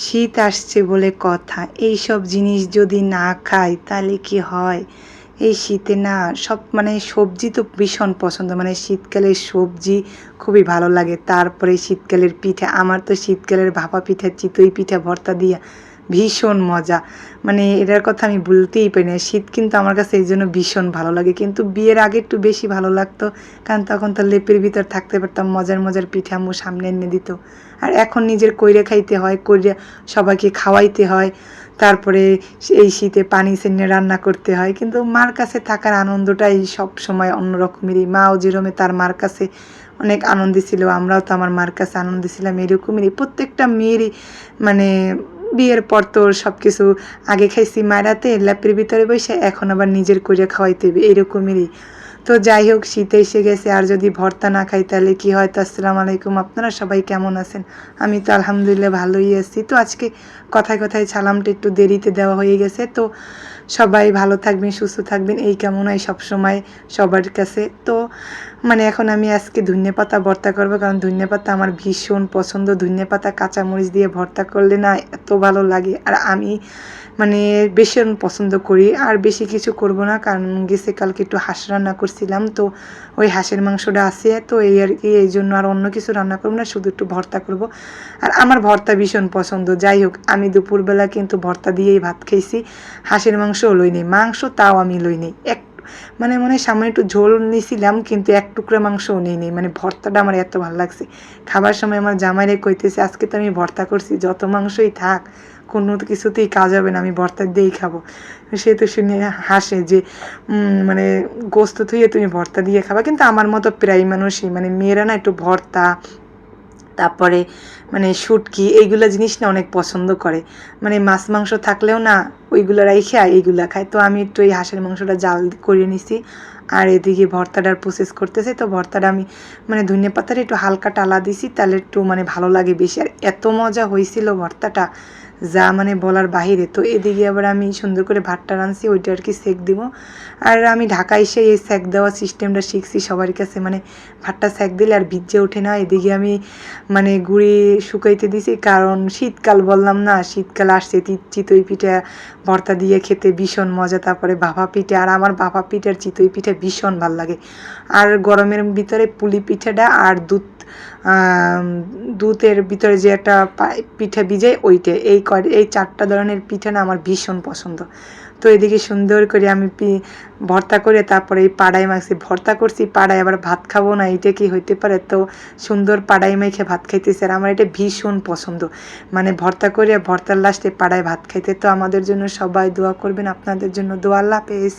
শীত আসছে বলে কথা। এই সব জিনিস যদি না খাই, তাহলে কি হয়? এই শীতে না সব মানে সবজি তো ভীষণ পছন্দ। মানে শীতকালের সবজি খুবই ভালো লাগে। তারপরে শীতকালের পিঠা, আমার তো শীতকালের ভাপা পিঠা, চিতই পিঠা, ভর্তা দিয়া ভীষণ মজা। মানে এটার কথা আমি বলতেই পারি না। শীত কিন্তু আমার কাছে এই জন্য ভীষণ ভালো লাগে। কিন্তু বিয়ের আগে একটু বেশি ভালো লাগতো। কারণ তখন তো লেপের ভিতর থাকতে পারতাম, মজার মজার পিঠা আম্মু সামনে এনে দিত। আর এখন নিজের কইরে খাইতে হয়, কইরে সবাইকে খাওয়াইতে হয়। তারপরে এই শীতে পানি সেনে রান্না করতে হয়। কিন্তু মার কাছে থাকার আনন্দটাই সব সময় অন্যরকমেরই। মাও যেরমে তার মার কাছে অনেক আনন্দ ছিল, আমরাও তো আমার মার কাছে আনন্দ ছিলাম, এরকমেরই। প্রত্যেকটা মেয়েরই মানে বিয়ের পর তোর সব কিছু আগে খাইছি, মারাতে ল্যাপের ভিতরে বসে, এখন আবার নিজের করে খাওয়াইতে হবে এরকমেরই। তো যাই হোক, শীতে এসে গেছে, আর যদি ভর্তা না খাই তাহলে কি হয়? তো আসসালামু আলাইকুম, আপনারা সবাই কেমন আছেন? আমি তো আলহামদুলিল্লাহ ভালোই আছি। তো আজকে কথায় কথায় সালামটা একটু দেরিতে দেওয়া হয়ে গেছে, তো সবাই ভালো থাকবেন, সুস্থ থাকবেন। এই কামনাই সবসময় সবার কাছে। তো মানে এখন আমি আজকে ধনিয়া পাতা ভর্তা করব, কারণ ধনিয়া পাতা আমার ভীষণ পছন্দ। ধনিয়া পাতা কাঁচামরিচ দিয়ে ভর্তা করলে না এত ভালো লাগে। আর আমি মানে ভীষণ পছন্দ করি। আর বেশি কিছু করব না, কারণ গেছে কালকে একটু হাঁস রান্না করছিলাম। তো, ওই হাঁসের মাংসটা আছে। তো, এই আর কি, এই জন্য আর অন্য কিছু রান্না করব না, শুধু একটু ভর্তা করব। আর আমার ভর্তা ভীষণ পছন্দ। যাই হোক, আমি দুপুরবেলা কিন্তু ভর্তা দিয়েই ভাত খেয়েছি হাঁসের মাংসও লই নেই মাংস তাও আমি লই নেই এক মানে মনে সামনে একটু ঝোল নিয়েছিলাম কিন্তু এক টুকরা মাংসও নেই নেই মানে ভর্তাটা আমার এত ভালো লাগছে। খাবার সময় আমার জামাইরে কইতেছে, আজকে তো আমি ভর্তা করছি, যত মাংসই থাক, কোনো কিছুতেই কাজ হবে না, আমি ভর্তা দিয়েই খাব। সে তো শুনে হাসে যে মানে গোস্ত থুয়ে তুমি ভর্তা দিয়ে খাবা। কিন্তু আমার মতো প্রায় মানুষই মানে মেয়েরা না একটু ভর্তা, তারপরে মানে শুটকি, এইগুলো জিনিস না অনেক পছন্দ করে। মানে মাছ মাংস থাকলেও না ওইগুলো রাইখে এইগুলো খায়। তো আমি একটু এই হাঁসের মাংসটা জাল করে নিছি। আর এদিকে ভর্তাটার প্রসেস করতেছে। তো ভর্তাটা আমি মানে ধনে পাতাটা একটু হালকা টালা দিছি, তাহলে একটু মানে ভালো লাগে বেশি। আর এত মজা হয়েছিল ভর্তাটা, যা মানে বলার বাহিরে। তো এদিকে আবার আমি সুন্দর করে ভাতটা রাঁধছি, ওইটা আর কি সেক দিব। আর আমি ঢাকা এসে এই সেক দেওয়া সিস্টেমটা শিখছি, সবার কাছে মানে ভাতটা সেক দিলে আর ভিজে ওঠে না। এদিকে আমি মানে গুড়ি শুকাইতে দিছি, কারণ শীতকাল বললাম না, শীতকাল আসছে চিতই পিঠা ভর্তা দিয়ে খেতে ভীষণ মজা, তারপরে ভাপা পিঠে, আর আমার ভাপা পিঠার চিতই পিঠা ভীষণ ভালো লাগে। আর গরমের ভিতরে পুলি পিঠাটা আর দুধ দুধের ভিতরে যে একটা পিঠা ভিজে ওইটা, এই এই চারটা ধরনের পিঠা না আমার ভীষণ পছন্দ। তো এদিকে সুন্দর করে আমি ভর্তা করে তারপরে এই পাড়াই মাখছি, ভর্তা করছি, পাড়ায় আবার ভাত খাব না এটা কি হইতে পারে? তো সুন্দর পাড়ায় মেখে ভাত খাইতেছে, আর আমার এটা ভীষণ পছন্দ। মানে ভর্তা করে, ভর্তার লাস্টে পাড়ায় ভাত খাইতে, তো আমাদের জন্য সবাই দোয়া করবেন, আপনাদের জন্য দোয়া, আল্লাহ হাফেজ।